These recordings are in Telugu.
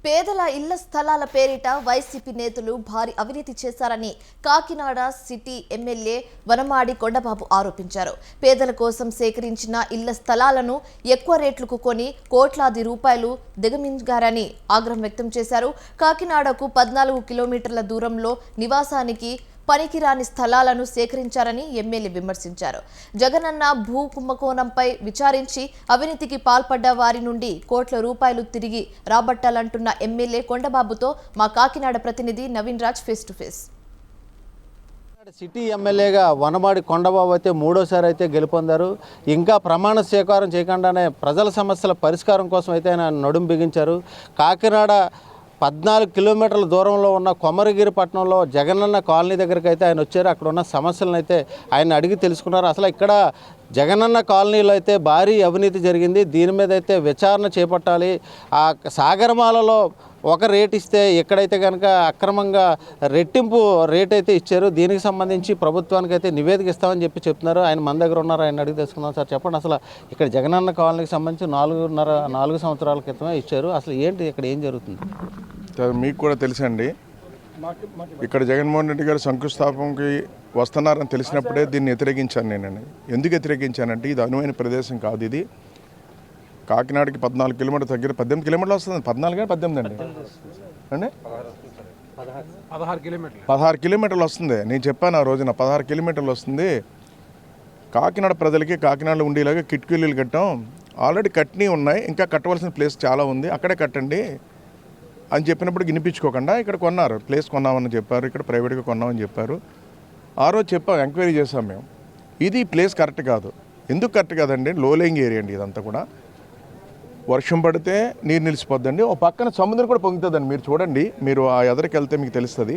పేదల ఇళ్ళ స్థలాల పేరిట వైసీపీ నేతలు భారీ అవినీతి చేశారని కాకినాడ సిటీ ఎమ్మెల్యే వనమాడి కొండబాబు ఆరోపించారు. పేదల కోసం సేకరించిన ఇళ్ళ స్థలాలను ఎక్కువ రేట్లకు కొని కోట్లాది రూపాయలు దిగమింగారని ఆగ్రహం వ్యక్తం చేశారు. కాకినాడకు పద్నాలుగు కిలోమీటర్ల దూరంలో నివాసానికి పనికిరాని స్థలాలను సేకరించారని ఎమ్మెల్యే విమర్శించారు. జగనన్న భూ కుంభకోణంపై విచారించి అవినీతికి పాల్పడ్డ వారి నుండి కోట్ల రూపాయలు తిరిగి రాబట్టాలంటున్న ఎమ్మెల్యే కొండబాబుతో మా కాకినాడ ప్రతినిధి Naveen Raj face to face. City ఎమ్మెల్యేగా వనమాడి కొండబాబు అయితే మూడోసారి అయితే గెలుపొందారు. ఇంకా ప్రమాణ స్వీకారం చేయకుండానే ప్రజల సమస్యల పరిష్కారం కోసం అయితే ఆయన నడుం బిగించారు. కాకినాడ పద్నాలుగు కిలోమీటర్ల దూరంలో ఉన్న కొమరగిరి పట్టణంలో జగనన్న కాలనీ దగ్గరికి అయితే ఆయన వచ్చారు. అక్కడ ఉన్న సమస్యలను అయితే ఆయన అడిగి తెలుసుకున్నారు. అసలు ఇక్కడ జగనన్న కాలనీలో అయితే భారీ అవినీతి జరిగింది. దీని మీద అయితే విచారణ చేపట్టాలి. ఆ సాగరమాలలో ఒక రేట్ ఇస్తే ఎక్కడైతే కనుక అక్రమంగా రెట్టింపు రేట్ అయితే ఇచ్చారు దీనికి సంబంధించి ప్రభుత్వానికి అయితే నివేదిక ఇస్తామని చెప్పి చెప్తున్నారు. ఆయన మన దగ్గర ఉన్నారు. ఆయన అడిగి తెలుసుకుందాం సార్. చెప్పండి అసలు ఇక్కడ జగనన్న కాలనీకి సంబంధించి నాలుగున్నర నాలుగు సంవత్సరాల క్రితమే ఇచ్చారు. అసలు ఏంటి ఇక్కడ ఏం జరుగుతుంది? మీకు కూడా తెలుసండి. ఇక్కడ జగన్మోహన్ రెడ్డి గారు శంకుస్థాపనకి వస్తున్నారని తెలిసినప్పుడే దీన్ని వ్యతిరేకించాను నేను ఎందుకు వ్యతిరేకించానంటే ఇది అనువైన ప్రదేశం కాదు ఇది. కాకినాడకి పద్నాలుగు కిలోమీటర్ దగ్గర పద్దెనిమిది కిలోమీటర్లు వస్తుంది పద్నాలుగు పద్దెనిమిది అండి. అండి? పదహారు కిలోమీటర్లు. పదహారు కిలోమీటర్లు వస్తుంది. నేను చెప్పాను ఆ రోజున పదహారు కిలోమీటర్లు వస్తుంది. కాకినాడ ప్రజలకి కాకినాడలో ఉండేలాగా కిటికీలు కట్టాం. ఆల్రెడీ కట్టినవి ఉన్నాయి. ఇంకా కట్టవలసిన ప్లేస్ చాలా ఉంది. అక్కడే కట్టండి. అని చెప్పినప్పుడు వినిపించుకోకుండా ఇక్కడ కొన్నారు. ప్లేస్ కొన్నామని చెప్పారు ఇక్కడ ప్రైవేట్గా కొన్నామని చెప్పారు. ఆ రోజు చెప్పాం ఎంక్వైరీ చేసాం మేము. ఇది ప్లేస్ కరెక్ట్ కాదు. ఎందుకు కరెక్ట్ కాదండి? లోలేయింగ్ ఏరియా అండి ఇదంతా కూడా. వర్షం పడితే నీరు నిలిచిపోద్దండి. ఓ పక్కన సముద్రం కూడా పొంగుతుందండి. మీరు చూడండి మీరు ఆ ఎదరికి వెళ్తే మీకు తెలుస్తుంది.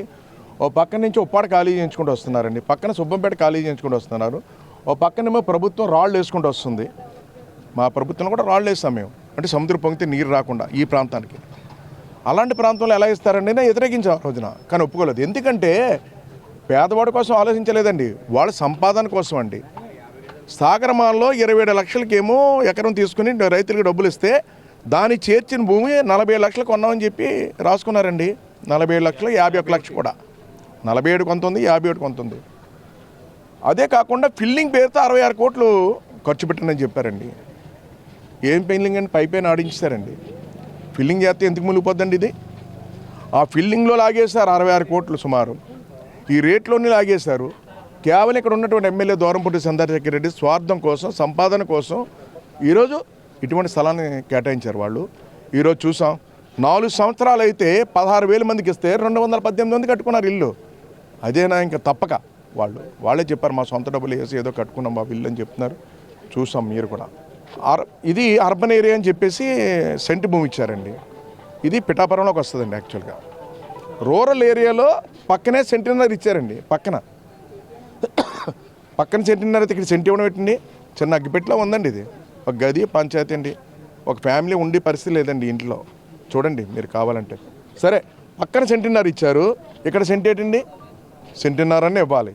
ఓ పక్కన నుంచి ఉప్పాడ ఖాళీ చేయించుకుంటూ వస్తున్నారండి. పక్కన సుబ్బంపేట ఖాళీ చేయించుకుంటూ వస్తున్నారు. ఓ పక్కనేమో ప్రభుత్వం రాళ్ళు వేసుకుంటూ వస్తుంది. మా ప్రభుత్వం కూడా రాళ్ళు వేస్తాం మేము. అంటే సముద్రం పొంగితే నీరు రాకుండా ఈ ప్రాంతానికి. అలాంటి ప్రాంతంలో ఎలా ఇస్తారండి నేను వ్యతిరేకించా రోజున. కానీ ఒప్పుకోలేదు. ఎందుకంటే పేదవాడి కోసం ఆలోచించలేదండి. వాళ్ళ సంపాదన కోసం అండి. సాగరమాల్లో ఇరవై ఏడు లక్షలకేమో ఎకరం తీసుకుని రైతులకు డబ్బులు ఇస్తే దాన్ని చేర్చిన భూమి నలభై ఏడు లక్షలు కొన్నామని చెప్పి రాసుకున్నారండి. నలభై ఏడు లక్షలు యాభై ఒక లక్ష కూడా. నలభై ఏడు కొంత ఉంది యాభై ఏడు కొంత ఉంది. అదే కాకుండా ఫిల్లింగ్ పేరుతో అరవై ఆరు కోట్లు ఖర్చు పెట్టండి చెప్పారండి. ఏం పెయిన్లింగ్ అని పైపైన ఆడించారండి ఫిల్లింగ్ చేస్తే ఎందుకు మునిగిపోద్దండి ఇది? ఆ ఫిల్లింగ్లో లాగేశారు అరవై ఆరు కోట్లు సుమారు. ఈ రేట్లోనే లాగేశారు. కేవలం ఇక్కడ ఉన్నటువంటి ఎమ్మెల్యే దూరంపూటి చంద్రశేఖర్ రెడ్డి స్వార్థం కోసం సంపాదన కోసం ఈరోజు ఇటువంటి స్థలాన్ని కేటాయించారు వాళ్ళు. ఈరోజు చూసాం. నాలుగు సంవత్సరాలు అయితే పదహారు వేల మందికి ఇస్తే రెండు వందల పద్దెనిమిది మంది కట్టుకున్నారు ఇల్లు. అదేనా ఇంకా తప్పక వాళ్ళు. వాళ్ళే చెప్పారు మా సొంత డబ్బులు వేసి ఏదో కట్టుకున్నాం మా ఇల్లు అని చెప్తున్నారు. చూసాం మీరు కూడా. ఇది అర్బన్ ఏరియా అని చెప్పేసి సెంటు భూమి ఇచ్చారండి. ఇది పిఠాపురంలోకి వస్తుందండి యాక్చువల్గా. రూరల్ ఏరియాలో పక్కనే సెంటీనర్ ఇచ్చారండి పక్కన. పక్కన సెంటీనర్ అయితే ఇక్కడ సెంటి ఇవ్వడం పెట్టండి చిన్న అగ్గిపెట్టిలో ఉందండి ఇది. ఒక గది పంచాయతీ అండి. ఒక ఫ్యామిలీ ఉండే పరిస్థితి లేదండి ఇంట్లో. చూడండి మీరు కావాలంటే. సరే పక్కన సెంటీనర్ ఇచ్చారు. ఇక్కడ సెంటి ఏంటండి? సెంటీనర్ ఇవ్వాలి.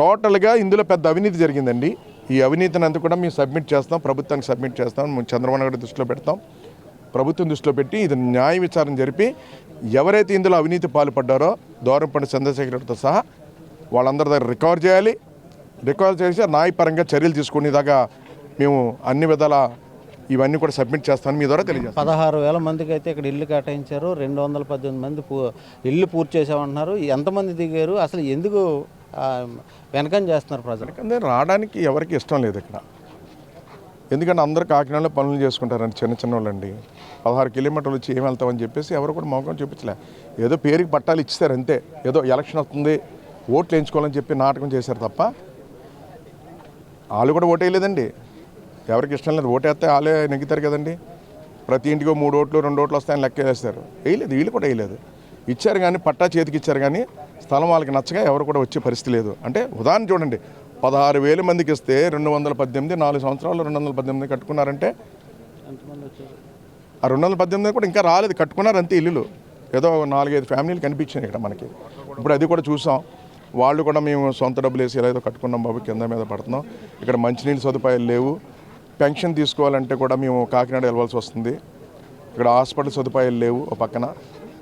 టోటల్గా ఇందులో పెద్ద అవినీతి జరిగిందండి. ఈ అవినీతిని అంతా కూడా మేము సబ్మిట్ చేస్తాం ప్రభుత్వానికి సబ్మిట్ చేస్తాం మేము చంద్రబాబు నాయుడు దృష్టిలో పెడతాం. ప్రభుత్వం దృష్టిలో పెట్టి ఇది న్యాయ విచారణ జరిపి ఎవరైతే ఇందులో అవినీతి పాల్పడ్డారో దూరంపండి చంద్రశేఖరరావుతో సహా వాళ్ళందరి దగ్గర రికవర్ చేయాలి. రికవర్ చేసి న్యాయపరంగా చర్యలు తీసుకునేదాకా మేము అన్ని విధాల ఇవన్నీ కూడా సబ్మిట్ చేస్తాను మీ ద్వారా తెలియజేస్తాను పదహారు వేల మందికి అయితే ఇక్కడ ఇల్లు కేటాయించారు. రెండు వందల పద్దెనిమిది మంది పూ ఇల్లు పూర్తి చేసామంటున్నారు ఎంతమంది దిగారు? అసలు ఎందుకు వెనకం చేస్తున్నారు ప్రజలు. ఎందుకంటే రావడానికి ఎవరికి ఇష్టం లేదు ఇక్కడ. ఎందుకంటే అందరూ కాకినాడలో పనులు చేసుకుంటారండి చిన్న చిన్న వాళ్ళండి పదహారు కిలోమీటర్లు వచ్చి ఏం వెళ్తామని చెప్పేసి ఎవరు కూడా మోకం చూపించలే. ఏదో పేరుకి పట్టాలు ఇచ్చారు అంతే. ఏదో ఎలక్షన్ వస్తుంది ఓట్లు వేయించుకోవాలని చెప్పి నాటకం చేశారు తప్ప వాళ్ళు కూడా ఓటేయలేదండి. ఎవరికి ఇష్టం లేదు ఓటేస్తే వాళ్ళే నెగ్గుతారు కదండి. ప్రతి ఇంటికి మూడు ఓట్లు రెండు ఓట్లు వస్తాయని లెక్క వేస్తారు వేయలేదు వీళ్ళు కూడా వేయలేదు. ఇచ్చారు కానీ పట్టా చేతికి ఇచ్చారు కానీ స్థలం వాళ్ళకి నచ్చగా ఎవరు కూడా వచ్చే పరిస్థితి లేదు. అంటే ఉదాహరణ చూడండి. పదహారు వేల మందికి ఇస్తే రెండు వందల పద్దెనిమిది నాలుగు సంవత్సరాలు రెండు వందల పద్దెనిమిది కట్టుకున్నారంటే ఆ రెండు వందల పద్దెనిమిది కూడా ఇంకా రాలేదు. కట్టుకున్నారు అంతే ఇల్లులు. ఏదో నాలుగైదు ఫ్యామిలీలు కనిపించాయి ఇక్కడ మనకి. ఇప్పుడు అది కూడా చూసాం. వాళ్ళు కూడా మేము సొంత డబ్బులు వేసి ఏదో కట్టుకున్నాం బాబు కింద మీద పడుతున్నాం. ఇక్కడ మంచినీళ్ళు సదుపాయాలు లేవు. పెన్షన్ తీసుకోవాలంటే కూడా మేము కాకినాడ వెళ్ళవలసి వస్తుంది. ఇక్కడ హాస్పిటల్ సదుపాయాలు లేవు ఒక పక్కన.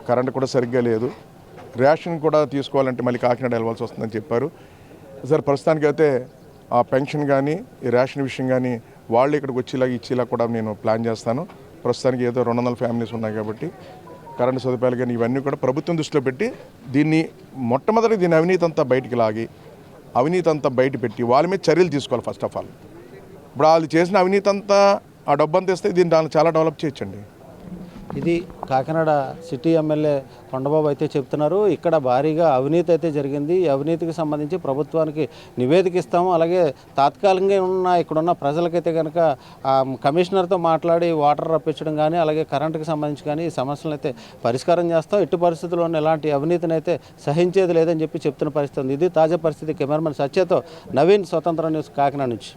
కరెంట్ కూడా సరిగ్గా లేదు. రేషన్ కూడా తీసుకోవాలంటే మళ్ళీ కాకినాడ వెళ్ళవలసి వస్తుందని చెప్పారు. సార్ ప్రస్తుతానికి అయితే ఆ పెన్షన్ కానీ ఈ రేషన్ విషయం కానీ వాళ్ళు ఇక్కడికి వచ్చేలాగా ఇచ్చేలా కూడా నేను ప్లాన్ చేస్తాను. ప్రస్తుతానికి ఏదో రెండు వందల ఫ్యామిలీస్ ఉన్నాయి కాబట్టి కరెంటు సదుపాయాలు కానీ ఇవన్నీ కూడా ప్రభుత్వం దృష్టిలో పెట్టి దీన్ని మొట్టమొదటి దీని అవినీతి అంతా బయటికి లాగి అవినీతి అంతా బయట పెట్టి వాళ్ళ మీద చర్యలు తీసుకోవాలి ఫస్ట్ ఆఫ్ ఆల్ ఇప్పుడు వాళ్ళు చేసిన అవినీతి అంతా ఆ డబ్బంతా ఇస్తే దీన్ని దాన్ని చాలా డెవలప్ చేయొచ్చండి. ఇది కాకినాడ సిటీ ఎమ్మెల్యే కొండబాబు అయితే చెప్తున్నారు. ఇక్కడ భారీగా అవినీతి అయితే జరిగింది. ఈ అవినీతికి సంబంధించి ప్రభుత్వానికి నివేదిక ఇస్తాము. అలాగే తాత్కాలికంగా ఉన్న ఇక్కడున్న ప్రజలకైతే కనుక కమిషనర్తో మాట్లాడి వాటర్ రప్పించడం కానీ అలాగే కరెంటుకి సంబంధించి కానీ ఈ సమస్యలను అయితే పరిష్కారం చేస్తాం. ఎట్టి పరిస్థితుల్లోనూ ఎలాంటి అవినీతిని అయితే సహించేది లేదని చెప్పి చెప్తున్న పరిస్థితి ఇది తాజా పరిస్థితి. కెమెరామెన్ సత్యతో నవీన్ స్వతంత్ర న్యూస్ కాకినాడ నుంచి.